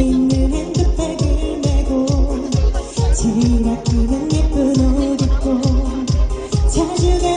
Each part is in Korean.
있는 행주팩을 메고 지나치는 예쁜 옷 입고 자주 가.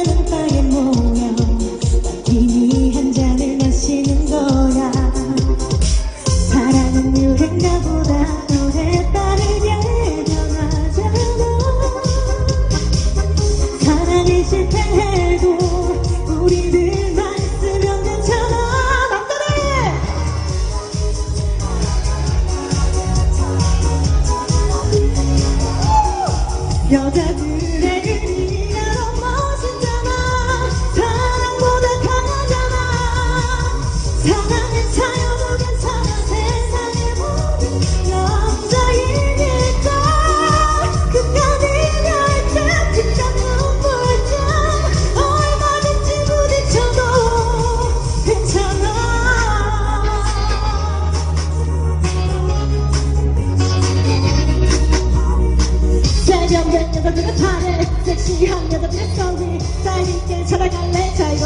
여자들의 의미가 더 멋있잖아. 사랑보다 강하잖아. 사랑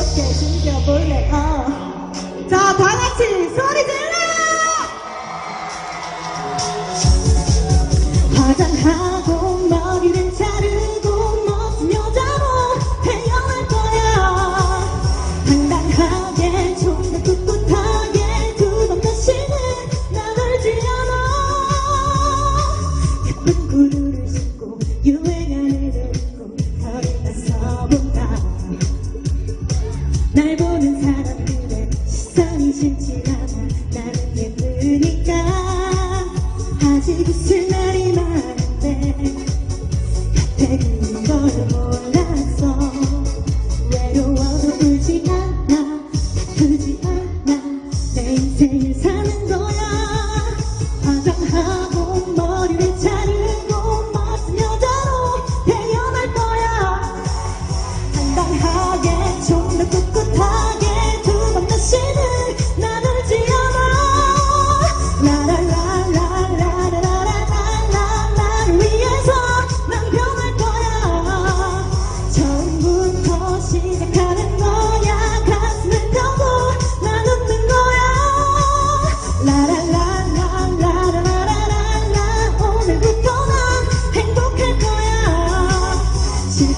함께 즐겨볼래? 어. 자 다같이 소리 질러! 화장하고 머리를 자르고 멋진 여자로 태어날 거야. 당당하게 좀더 꿋꿋하게 두번 다시는 나돌지 않아. 예쁜 구두를 신고 웃을 날이 많은데 곁에 그는 걸 몰랐어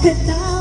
and I